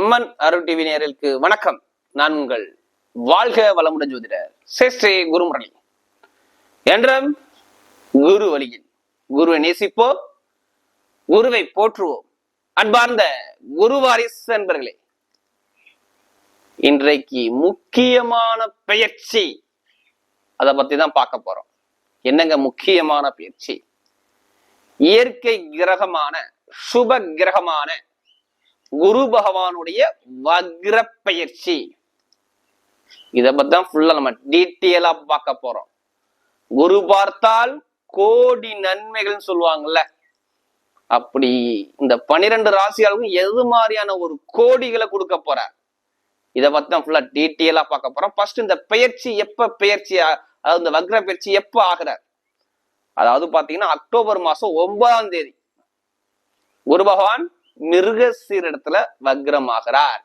அம்மன் அருள் TV நேரலுக்கு வணக்கம். நான் உங்கள் வாழ்க வளமுடன் ஜோதிடர் சேஷ்டே குருமுரளி. என்றும் குரு வழியில் குருவை நேசிப்போம் குருவை போற்றுவோம். அன்பார்ந்த குருவாரிஸ் என்பர்களே இன்றைக்கு முக்கியமான பெயர்ச்சி அதை பத்தி தான் பார்க்க போறோம். என்னங்க முக்கியமான பயிற்சி இயற்கை கிரகமான சுப கிரகமான குரு பகவானுடைய வக்ர பயிற்சி இதை பத்தி தான் ஃபுல்லா நம்ம டீட்டெயிலா பார்க்க போறோம். குரு பார்த்தால் கோடி நன்மைகள்னு சொல்லுவாங்கல்ல. அப்படி இந்த பனிரெண்டு ராசிகளுக்கும் எது மாதிரியான ஒரு கோடிகளை கொடுக்க போறார் இத பத்தி தான் ஃபுல்லா டீட்டெயிலா பார்க்க போறோம். ஃபர்ஸ்ட் இந்த பெயர்ச்சி எப்ப பெயர்ச்சி அதாவது இந்த வக்ர பயிற்சி எப்ப ஆகிறார்? அதாவது பாத்தீங்கன்னா அக்டோபர் மாசம் ஒன்பதாம் தேதி. குரு பகவான் மிருகசீரிடத்துல வக்ரமாகிறார்.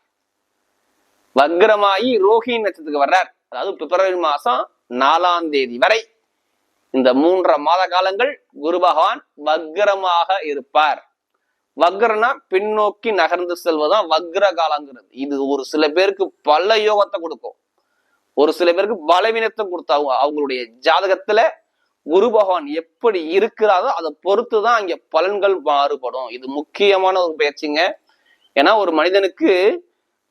வக்ரமாயி ரோஹிணி நட்சத்திரத்துக்கு வர்றார். அதாவது பிப்ரவரி மாசம் நாலாம் தேதி வரை. இந்த மூன்றரை மாத காலங்கள் குரு பகவான் வக்ரமாக இருப்பார். வக்ரனா பின்னோக்கி நகர்ந்து செல்வதுதான் வக்ர காலங்கிறது. இது ஒரு சில பேருக்கு பல யோகத்தை கொடுக்கும். ஒரு சில பேருக்கு பலவீனத்தை கொடுத்தாங்க அவங்களுடைய ஜாதகத்துல குரு பகவான் எப்படி இருக்கிறாரோ அதை பொறுத்து தான் அங்கே பலன்கள் மாறுபடும். இது முக்கியமான ஒரு பயிற்சிங்க. ஏன்னா ஒரு மனிதனுக்கு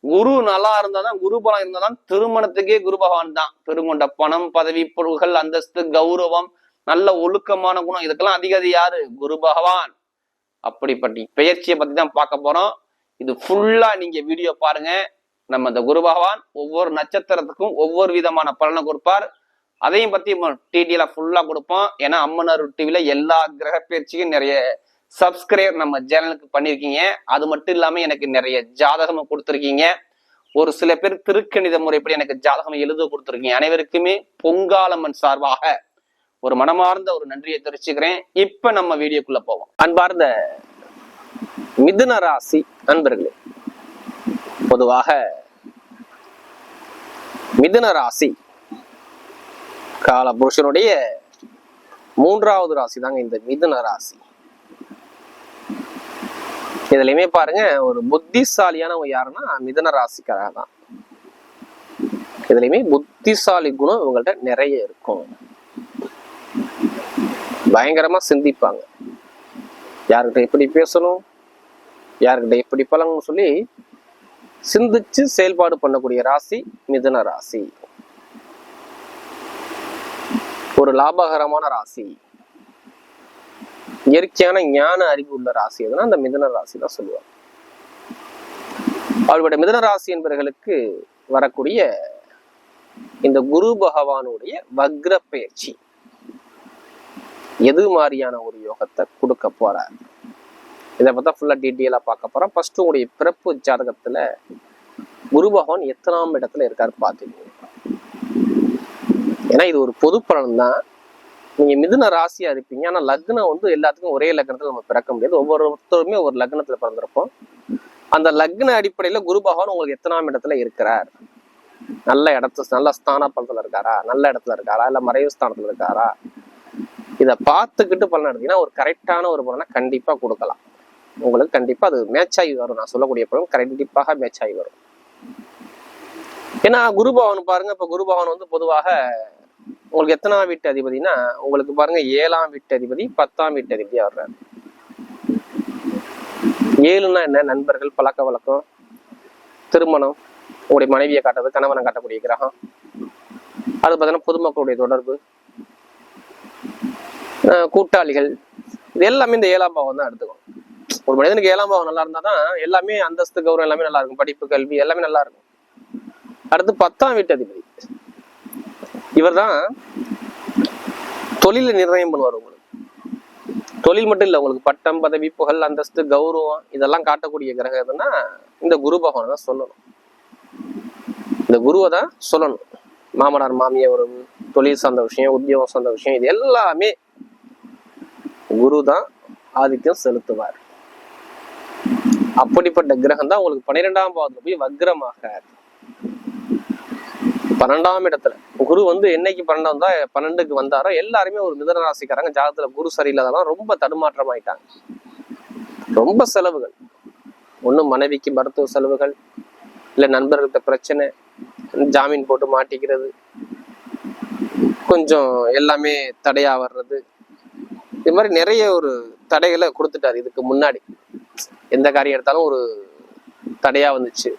குரு நல்லா இருந்தாதான் குரு பலம் இருந்தாதான் திருமணத்துக்கே குரு பகவான் தான். பெருங்கொண்ட பணம் பதவி பொருள்கள் அந்தஸ்து கௌரவம் நல்ல ஒழுக்கமான குணம் இதுக்கெல்லாம் அதிகாரி யாரு? குரு பகவான். அப்படிப்பட்ட பெயர்ச்சியை பத்தி தான் பார்க்க போறோம். இது ஃபுல்லா நீங்க வீடியோ பாருங்க. நம்ம இந்த குரு பகவான் ஒவ்வொரு நட்சத்திரத்துக்கும் ஒவ்வொரு விதமான பலனை கொடுப்பார். அதையும் பத்தி டிடியில ஃபுல்லா கொடுப்போம். ஏன்னா அம்மனர் டிவில எல்லா கிரக பயிற்சிக்கும் நிறைய சப்ஸ்கிரைப் நம்ம சேனலுக்கு பண்ணிருக்கீங்க அது மட்டும் இல்லாம எனக்கு நிறைய ஜாதகம் கொடுத்துருக்கீங்க. ஒரு சில பேர் திருக்கணித முறைப்படி எனக்கு ஜாதகம் எழுத கொடுத்துருக்கீங்க. அனைவருக்குமே பொங்காலம்மன் சார்பாக ஒரு மனமார்ந்த ஒரு நன்றியை தெரிவிச்சுக்கிறேன். இப்ப நம்ம வீடியோக்குள்ள போவோம். அன்பார்ந்த மிதுன ராசி அன்பர்களே பொதுவாக மிதுன ராசி கால புருஷனுடைய மூன்றாவது ராசி தாங்க இந்த மிதுன ராசி. இதுலயுமே பாருங்க ஒரு புத்திசாலியானவங்க யாருன்னா மிதன ராசிக்காரா தான். இதுலயுமே புத்திசாலி குணம் இவங்கள்ட்ட நிறைய இருக்கும். பயங்கரமா சிந்திப்பாங்க. யார்கிட்ட எப்படி பேசணும் யார்கிட்ட எப்படி பழங்கன்னு சொல்லி சிந்திச்சு செயல்பாடு பண்ணக்கூடிய ராசி மிதன ராசி. ஒரு லாபகரமான ராசி. இயற்கையான ஞான அறிவு உள்ள ராசி எதுனா அந்த மிதன ராசி தான் சொல்லுவாங்க. அவர்களுடைய மிதன ராசி என்பவர்களுக்கு வரக்கூடிய இந்த குரு பகவானுடைய வக்ர பயிற்சி. எது மாதிரியான ஒரு யோகத்தை கொடுக்க போறார்? இதை பார்த்தா ஃபுல்லா டீட்டெயிலா பார்க்க போறோம். ஃபர்ஸ்ட் உங்களுடைய பிறப்பு ஜாதகத்துல குரு பகவான் எத்தனாம் இடத்துல இருக்காரு பார்த்துக்கோங்க. ஏன்னா இது ஒரு பொது பலன் தான். நீங்க மிதுன ராசியா இருப்பீங்க. ஆனா லக்னம் வந்து எல்லாத்துக்கும் ஒரே லக்னத்துல நம்ம பிறக்க முடியாது. ஒவ்வொருத்தருமே ஒரு லக்னத்துல பிறந்திருப்போம். அந்த லக்ன அடிப்படையில குரு பகவான் உங்களுக்கு எத்தனாம் இடத்துல இருக்கிறார்? நல்ல இடத்துல நல்ல ஸ்தான பலத்துல இருக்காரா? நல்ல இடத்துல இருக்காரா? இல்ல மறைவு ஸ்தானத்துல இருக்காரா? இதை பார்த்துக்கிட்டு பலன் எடுத்தீங்கன்னா ஒரு கரெக்டான ஒரு பலனை கண்டிப்பா கொடுக்கலாம். உங்களுக்கு கண்டிப்பா அது மேட்ச் ஆகி வரும். நான் சொல்லக்கூடிய பலன் கண்டிப்பாக மேட்ச் ஆகி வரும். ஏன்னா குரு பகவான் பாருங்க இப்ப குரு பகவான் வந்து பொதுவாக உங்களுக்கு எத்தனாம் வீட்டு அதிபதினா உங்களுக்கு பாருங்க ஏழாம் வீட்டு அதிபதி பத்தாம் வீட்டு அதிபதியா வர்றாரு ஏழுன்னா என்ன? நண்பர்கள் பழக்க வழக்கம் திருமணம் உங்களுடைய மனைவியை காட்டுறது கணவனை காட்டக்கூடிய கிரகம். அது பார்த்தீங்கன்னா பொதுமக்களுடைய தொடர்பு. கூட்டாளிகள். இது எல்லாமே இந்த ஏழாம் பாவம் தான் எடுத்துக்கும். ஒரு மனிதனுக்கு ஏழாம் பாவம் நல்லா இருந்தா தான் எல்லாமே அந்தஸ்து கௌரவம் எல்லாமே நல்லா இருக்கும். படிப்பு கல்வி எல்லாமே நல்லா இருக்கும். அடுத்து பத்தாம் வீட்டு அதிபதி. இவர்தான் தொழில நிர்ணயம் பண்ணுவார் உங்களுக்கு. தொழில் மட்டும் இல்லை உங்களுக்கு பட்டம் பதவி புகழ் அந்தஸ்து கௌரவம் இதெல்லாம் காட்டக்கூடிய கிரகம் எதுன்னா இந்த குரு பகவானை தான் சொல்லணும். இந்த குருவை தான் சொல்லணும். மாமனார் மாமியார் தொழில் சார்ந்த விஷயம் உத்தியோகம் சார்ந்த விஷயம் இது எல்லாமே குரு தான் ஆதிக்கம் செலுத்துவார். அப்படிப்பட்ட கிரகம் தான் உங்களுக்கு பன்னிரெண்டாம் பாவத்துல போய் வக்ரமாக பன்னெண்டாம் இடத்துல. குரு வந்து என்னைக்கு பன்னெண்டாம் தான் பன்னெண்டுக்கு வந்தாரோ எல்லாருமே ஒரு மிதன ராசிக்காரங்க. ஜாதகத்துல குரு சரியில்லாதான் ரொம்ப தடுமாற்றம் ஆயிட்டாங்க ரொம்ப செலவுகள். ஒன்றும் மனைவிக்கு மருத்துவ செலவுகள் இல்லை நண்பர்கள்ட்ட பிரச்சனை ஜாமீன் போட்டு மாட்டிக்கிறது கொஞ்சம் எல்லாமே தடையா வர்றது. இது மாதிரி நிறைய ஒரு தடைகளை கொடுத்துட்டாரு இதுக்கு முன்னாடி. எந்த காரியம் எடுத்தாலும் ஒரு தடையா வந்துச்சு.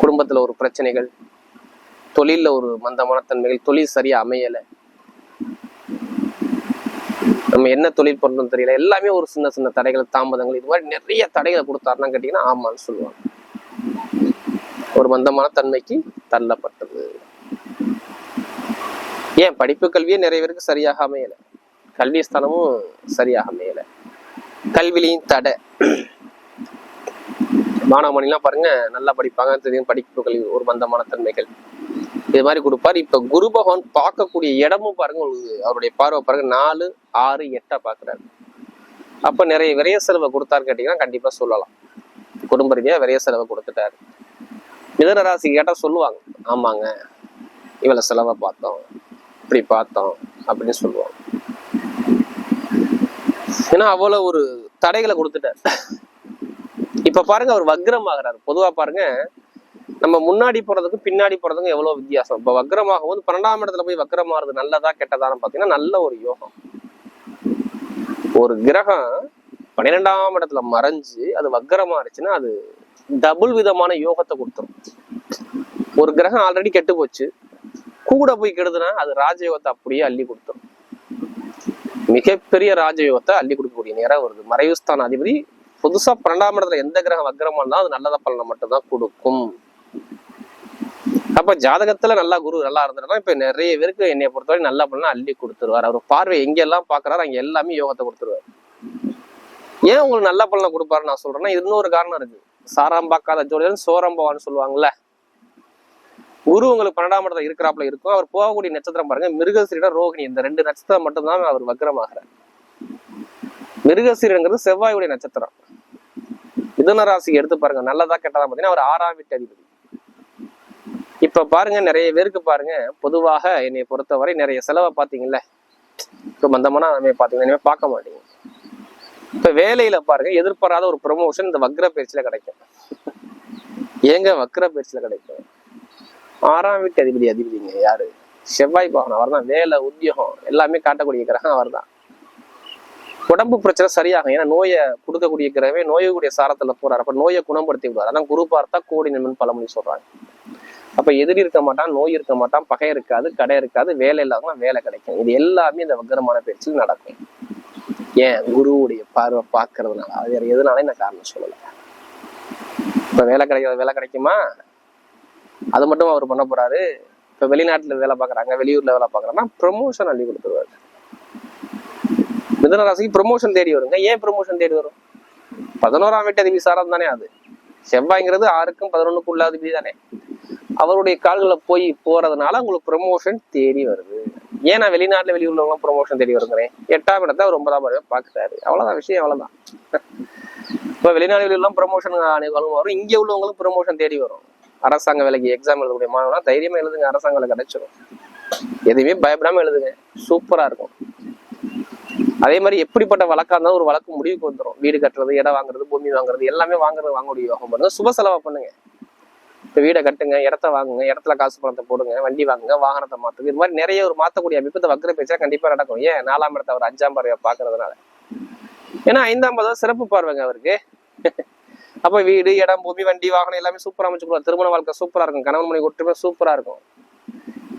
குடும்பத்துல ஒரு பிரச்சனைகள் தொழில்ல ஒரு மந்தமான தன்மைகள் தொழில் சரியா அமையல. நம்ம என்ன தொழில் பண்றோம் தெரியல. எல்லாமே ஒரு சின்ன சின்ன தடைகள் தாமதங்கள் இது மாதிரி நிறைய தடைகளை கொடுத்தாருன்னு கேட்டீங்கன்னா ஆமான்னு சொல்லுவாங்க. ஒரு மந்தமான தன்மைக்கு தள்ளப்பட்டது. ஏன்? படிப்பு கல்வியே நிறைய பேருக்கு சரியாக அமையல. கல்வி ஸ்தானமும் சரியாக அமையல. கல்விலையும் தடை. மாணவமணிலாம் பாருங்க நல்லா படிப்பாங்க தெரியும். படிப்பு கல்வி ஒரு மந்தமான தன்மைகள். இது மாதிரி கொடுப்பாரு. இப்ப குரு பகவான் பார்க்கக்கூடிய இடமும் பாருங்க உங்களுக்கு அவருடைய பார்வை பாருங்க நாலு ஆறு எட்டா பாக்குறாரு அப்ப நிறைய விரைய செலவை கொடுத்தாரு கேட்டீங்கன்னா கண்டிப்பா சொல்லலாம். குடும்ப ரீதியா விரைய செலவை கொடுத்துட்டாரு. மிதன ராசி கேட்டா சொல்லுவாங்க ஆமாங்க இவளை செலவை பார்த்தோம் இப்படி பார்த்தோம் அப்படின்னு சொல்லுவாங்க. ஏன்னா அவ்வளவு ஒரு தடைகளை கொடுத்துட்டார். இப்ப பாருங்க அவர் வக்ரம் ஆகுறாரு. பொதுவா பாருங்க நம்ம முன்னாடி போறதுக்கும் பின்னாடி போறதுக்கும் எவ்வளவு வித்தியாசம்? இப்ப வக்ரமாகும் போது பன்னெண்டாம் இடத்துல போய் வக்ரமாறுது நல்லதா கெட்டதான்னு பாத்தீங்கன்னா நல்ல ஒரு யோகம். ஒரு கிரகம் பன்னிரெண்டாம் இடத்துல மறைஞ்சு அது வக்ரமா இருந்துச்சுன்னா அது டபுள் விதமான யோகத்தை கொடுத்துரும். ஒரு கிரகம் ஆல்ரெடி கெட்டு போச்சு. கூட போய் கெடுதுன்னா அது ராஜயோகத்தை அப்படியே அள்ளி கொடுத்துரும். மிகப்பெரிய ராஜயோகத்தை அள்ளி கொடுக்கக்கூடிய நேரம் வருது. மறைவுஸ்தான அதிபதி புதுசா பன்னெண்டாம் இடத்துல எந்த கிரகம் வக்ரமா இருந்தாலும் அது நல்லத பலனை மட்டும்தான் கொடுக்கும். அப்ப ஜாதகத்துல நல்லா குரு நல்லா இருந்துட்டா இப்ப நிறைய பேருக்கு என்னை பொறுத்தவரை நல்ல பண்ணா அள்ளி கொடுத்துருவார். அவர் பார்வை எங்கெல்லாம் பாக்குறாரு அங்க எல்லாமே யோகத்தை கொடுத்துருவார். ஏன் உங்களுக்கு நல்ல பலனை கொடுப்பாரு நான் சொல்றேன்னா இன்னொரு காரணம் இருக்கு. சாராம் பார்க்காத ஜோடிகள் சோரம்பவான்னு சொல்லுவாங்கல்ல. குரு உங்களுக்கு பன்னெண்டாம் இடத்துல இருக்கிறாப்புல இருக்கும். அவர் போகக்கூடிய நட்சத்திரம் பாருங்க மிருகசீரிட ரோகிணி. இந்த ரெண்டு நட்சத்திரம் மட்டும்தான் அவர் வக்ரமாகிறார். மிருகசீரங்கிறது செவ்வாயுடைய நட்சத்திரம். மிதன ராசிக்கு எடுத்து பாருங்க நல்லதா கெட்டதா பார்த்தீங்கன்னா அவர் ஆறாம் வீட்டு அதிபதி. இப்ப பாருங்க நிறைய பேருக்கு பாருங்க பொதுவாக என்னை பொறுத்தவரை நிறைய செலவை பாத்தீங்கல்ல இப்போ மந்தமான நம்ம பாத்தீங்கன்னா இனிமே பார்க்க மாட்டீங்க. இப்ப வேலையில பாருங்க எதிர்பாராத ஒரு ப்ரொமோஷன் இந்த வக்ர பயிற்சியில கிடைக்கும். ஏங்க வக்ர பயிற்சியில கிடைக்கும்? ஆறாம் வீட்டு அதிபதி அதிபதிங்க யாரு? செவ்வாய் பகவான் அவர் தான் வேலை உத்தியோகம் எல்லாமே காட்டக்கூடிய கிரகம் அவர் தான் உடம்பு பிரச்சனை சரியாகும். ஏன்னா நோயை கொடுக்கக்கூடிய கிரகமே நோயக்கூடிய சாரத்துல போறாரு. அப்ப நோயை குணப்படுத்தி விடுவார் அதான் குரு பார்த்தா கோடி நண்பன் பழமொழி சொல்றாங்க. அப்ப எதிரி இருக்க மாட்டான் நோய் இருக்க மாட்டான் பகை இருக்காது கடை இருக்காது வேலை இல்லாதவங்க வேலை கிடைக்கும். இது எல்லாமே இந்த வக்கரமான பேச்சில் நடக்கும். ஏன்? குருவுடைய பார்வை பார்க்கறதுனால. அது வேற எதுனாலே நான் காரணம் சொல்லல. இப்ப வேலை கிடைக்காத வேலை கிடைக்குமா? அது மட்டும் அவர் பண்ண போறாரு. இப்ப வெளிநாட்டுல வேலை பார்க்கறாங்க வெளியூர்ல வேலை பாக்குறாங்கன்னா ப்ரொமோஷன் அள்ளி கொடுத்துருவாரு. மிதன ராசிக்கு ப்ரொமோஷன் தேடி வருங்க. ஏன் ப்ரொமோஷன் தேடி வரும்? பதினோராம் வீட்டு அதிபதி சாரம் தானே அது. செவ்வாய்ங்கிறது ஆறுக்கும் பதினொன்னுக்கும் உள்ள அதிபதி தானே. அவருடைய கால்களை போய் போறதுனால உங்களுக்கு ப்ரொமோஷன் தேடி வருது. ஏன் நான் வெளிநாட்டுல வெளியூர்ல ப்ரொமோஷன் தேடி வருங்கிறேன் எட்டாம் இடத்தை அவர் ஒன்பதாம் இடம் பாக்குறாரு அவ்வளவுதான் விஷயம் அவ்வளோதான் இப்போ வெளிநாடு வெளியூர்லாம் ப்ரொமோஷன் அனுகூலம் வரும். இங்க உள்ளவங்களும் ப்ரொமோஷன் தேடி வரும். அரசாங்க வேலைக்கு எக்ஸாம் எழுதக்கூடிய மாணவனா தைரியமாக எழுதுங்க அரசாங்க வேலை கிடைச்சிடும் எதுவுமே பயப்படாம எழுதுங்க. சூப்பரா இருக்கும். அதே மாதிரி எப்படிப்பட்ட வழக்கா இருந்தாலும் ஒரு வழக்கு முடிவுக்கு வந்துடும் வீடு கட்டுறது இடம் வாங்குறது பூமி வாங்குறது எல்லாமே வாங்குறது வாங்கக்கூடிய யோகம் பண்ணுங்க. சுப செலவா பண்ணுங்க. இப்ப வீடை கட்டுங்க இடத்த வாங்குங்க இடத்துல காசு பணத்தை போடுங்க வண்டி வாங்குங்க வாகனத்தை மாற்றுங்க இது மாதிரி நிறைய ஒரு மாத்தக்கூடிய அமைப்பு இந்த வக்ர பேச்சா கண்டிப்பா நடக்கும். ஏன்? நாலாம் இடத்த அவர் அஞ்சாம் பார்வையை பாக்குறதுனால ஏன்னா ஐந்தாம் பதம் சிறப்பு பார்வைங்க அவருக்கு. அப்ப வீடு இடம் பூமி வண்டி வாகனம் எல்லாமே சூப்பரா அமைச்சு கொடுப்பாரு. திருமண வாழ்க்கை சூப்பரா இருக்கும். கணவன் மணி ஒற்றுமை சூப்பரா இருக்கும்.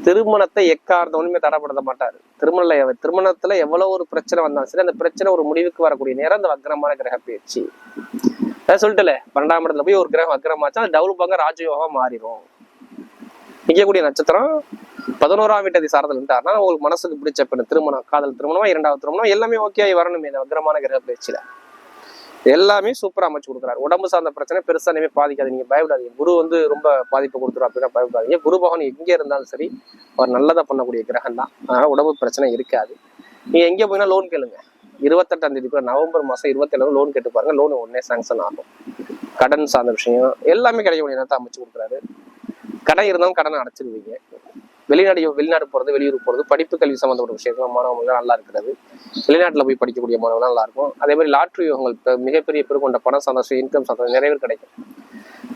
திருமணத்தை எக்காரணமே தடைப்படுத்த மாட்டாரு. திருமண திருமணத்துல எவ்வளவு ஒரு பிரச்சனை வந்தாலும் சரி அந்த பிரச்சனை ஒரு முடிவுக்கு வரக்கூடிய நேரம் அந்த வக்ரமான கிரக பயிற்சி அதான் சொல்லிட்டுல பன்னெண்டாம் இடத்துல போய் ஒரு கிரகம் வக்ரமாச்சா அது டவுல் பங்க ராஜயோகமா மாறிடும் நிற்கக்கூடிய நட்சத்திரம் பதினோராம் வீட்டதி சாரத்தில் இருந்தாருன்னா உங்களுக்கு மனசுக்கு பிடிச்ச பெண் திருமணம் காதல் திருமணமா இரண்டாவது திருமணம் எல்லாமே ஓகே வரணுமே இந்த வக்ரமான கிரக பயிற்சியில. எல்லாமே சூப்பராக அமைச்சு கொடுக்குறாரு. உடம்பு சார்ந்த பிரச்சனை பெருசாக இனிமே பாதிக்காது. நீங்கள் பயப்படாதீங்க. குரு வந்து ரொம்ப பாதிப்பு கொடுத்துரும் அப்படின்னா பயப்படாதீங்க. குரு பகவான் எங்கே இருந்தாலும் சரி அவர் நல்லதாக பண்ணக்கூடிய கிரகம் தான் அதனால் உடம்பு பிரச்சனை இருக்காது. நீங்கள் எங்கே போயினா லோன் கேளுங்க. இருபத்தெட்டாம் தேதி கூட நவம்பர் மாதம் இருபத்தேழு லோன் கேட்டு பாருங்க. லோன் உடனே சாங்ஷன் ஆகும். கடன் சார்ந்த விஷயம் எல்லாமே கிடைக்கக்கூடிய நேரத்தை அமைச்சு கொடுக்குறாரு. கடன் இருந்தாலும் கடனை அடைச்சிருவீங்க. வெளிநாடு வெளிநாடு போறது வெளியூர் போறது படிப்பு கல்வி சம்மந்தப்பட்ட விஷயங்கள் மாணவர்கள் நல்லா இருக்கிறது. வெளிநாட்டுல போய் படிக்கக்கூடிய மாணவர்கள் நல்லா இருக்கும். அதே மாதிரி லாட்ரி யோகங்கள் மிகப்பெரிய பேர் கொண்ட பணம் சந்தோஷம் இன்கம் சந்தோஷம் நிறைய பேர் கிடைக்கும்.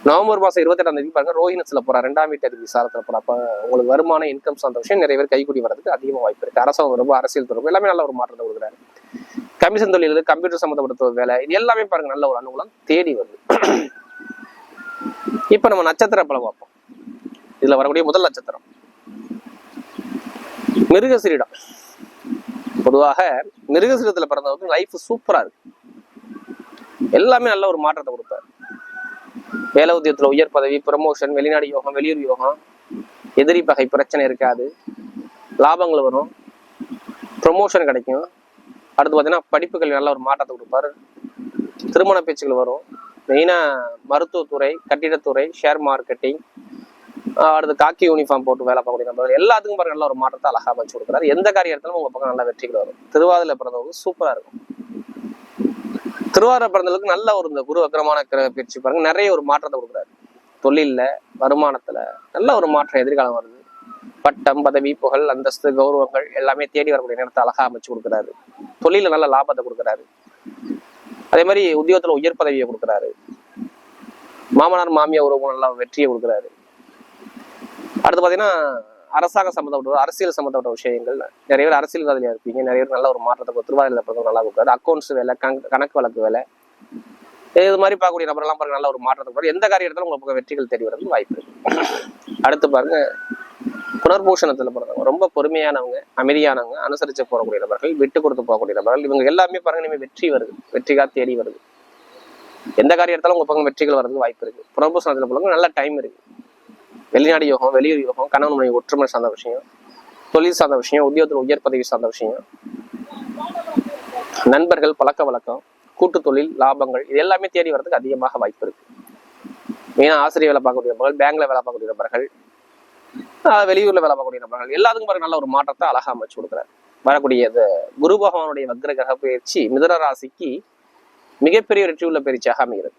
நவம்பர் மாசம் இருபத்தெட்டாம் தேதி பாருங்க ரோஹினஸ்ல போகிற ரெண்டாம் வீட்டு அதிபதி சாரத்தில் போறா உங்களுக்கு வருமான இன்கம் சந்தோஷம் நிறைய பேர் கைக்கூடி வரதுக்கு அதிகமாக வாய்ப்பு இருக்கு. அரசாங்கம் தொடர்பு அரசியல் தொடர்பு எல்லாமே நல்ல ஒரு மாற்றத்தை கொடுக்குறாரு. கமிஷன் தொழில் கம்ப்யூட்டர் சம்மந்தப்பட்ட வேலை. இது எல்லாமே பாருங்க நல்ல ஒரு அனுகூலம் தேடி வருது. இப்ப நம்ம நட்சத்திர பலம் பார்ப்போம். இதுல வரக்கூடிய முதல் நட்சத்திரம். மிருகசிரிடம். பொதுவாக மிருகசிரத்துல பிறந்தவருக்கு லைஃப் சூப்பரா இருக்கு. எல்லாமே நல்ல ஒரு மாற்றத்தை கொடுப்பாரு. வேலை உத்தியத்துல உயர் பதவி ப்ரமோஷன் வெளிநாடு யோகம் வெளியூர் யோகம். எதிரி பகை பிரச்சனை இருக்காது. லாபங்கள் வரும். ப்ரொமோஷன் கிடைக்கும். அடுத்து பார்த்தீங்கன்னா படிப்புகள் நல்ல ஒரு மாற்றத்தை கொடுப்பாரு. திருமண பேச்சுகள் வரும். மெயினாக மருத்துவத்துறை கட்டிடத்துறை ஷேர் மார்க்கெட்டிங் அடுத்து காக்கி யூனிஃபார்ம் போட்டு வேலை பார்க்கக்கூடிய நபர்கள் எல்லாத்துக்கும் பாருங்க நல்ல ஒரு மாற்றத்தை அழகா அமைச்சு கொடுக்குறாரு. எந்த காரியத்திலும் உங்கள் உங்க பக்கம் நல்ல வெற்றிகள் வரும். திருவாதிரை பிறந்தவங்க சூப்பரா இருக்கும். திருவாரூர் பிறந்தவங்களுக்கு நல்ல ஒரு இந்த குரு அக்கிரமான கிரக பயிற்சி பாருங்க நிறைய ஒரு மாற்றத்தை கொடுக்குறாரு. தொழிலில் வருமானத்துல நல்ல ஒரு மாற்றம் எதிர்காலம் வருது. பட்டம் பதவி புகழ் அந்தஸ்து கௌரவங்கள் எல்லாமே தேடி வரக்கூடிய நேரத்தை அழகா அமைச்சு கொடுக்குறாரு. தொழில நல்ல லாபத்தை கொடுக்குறாரு. அதே மாதிரி உத்தியோகத்துல உயர் பதவியை கொடுக்குறாரு. மாமனார் மாமியார் உறவு நல்லா வெற்றியை கொடுக்குறாரு. அடுத்து பாத்தீங்கன்னா அரசாங்க சம்மந்தப்பட்ட அரசியல் சம்மந்தப்பட்ட விஷயங்கள். நிறைய பேர் அரசியல்வாதியா இருப்பீங்க. நிறைய பேர் நல்ல ஒரு மாற்றத்தை திருவாதிரையில் பிறந்தவங்க நல்லா கொடுக்குறாரு. அக்கௌண்ட்ஸ் வேலை கணக்கு கணக்கு வழக்கு வேலை. இது மாதிரி பார்க்கக்கூடிய நபரெல்லாம் பாருங்க நல்ல ஒரு மாற்றத்தை எந்த காரியம் உங்களுக்கு வெற்றிகள் தேடி வரதுக்கு வாய்ப்பு இருக்கு. அடுத்து பாருங்க புனர்பூஷணத்துல பிறந்தவங்க ரொம்ப பொறுமையானவங்க அமைதியானவங்க அனுசரிச்சு போகக்கூடிய நபர்கள் விட்டு கொடுத்து போகக்கூடிய நபர்கள் இவங்க எல்லாமே பாருங்க இனிமே வெற்றி வருது வெற்றிகா தேடி வருது. எந்த காரியம் எடுத்தாலும் உங்க பக்கம் வெற்றிகள் வரதுக்கு வாய்ப்பு இருக்கு. புனர்பூஷணத்துல போலங்க நல்ல டைம் இருக்கு. வெளிநாடு யோகம் வெளியூர் யோகம் கணவன் மனைவி ஒற்றுமை சார்ந்த விஷயம் தொழில் சார்ந்த விஷயம் உத்தியோகத்தில் உயர் பதவி சார்ந்த விஷயம் நண்பர்கள் பழக்க வழக்கம் கூட்டு தொழில் லாபங்கள் இது எல்லாமே தேடி வர்றதுக்கு அதிகமாக வாய்ப்பு இருக்கு. மெயினாக ஆசிரியர் வேலை பார்க்கக்கூடிய நபர்கள் பேங்க்ல வேலை பார்க்கக்கூடிய நபர்கள் வெளியூர்ல வேலை பார்க்கக்கூடிய நபர்கள் எல்லாத்துக்கும் பாருங்க நல்ல ஒரு மாற்றத்தை அழகா அமைச்சு கொடுக்குறாரு. வரக்கூடிய இந்த குரு பகவானுடைய வக்ர கிரக பயிற்சி மிதன ராசிக்கு மிகப்பெரிய வெற்றி உள்ள பயிற்சியாக அமைகிறது.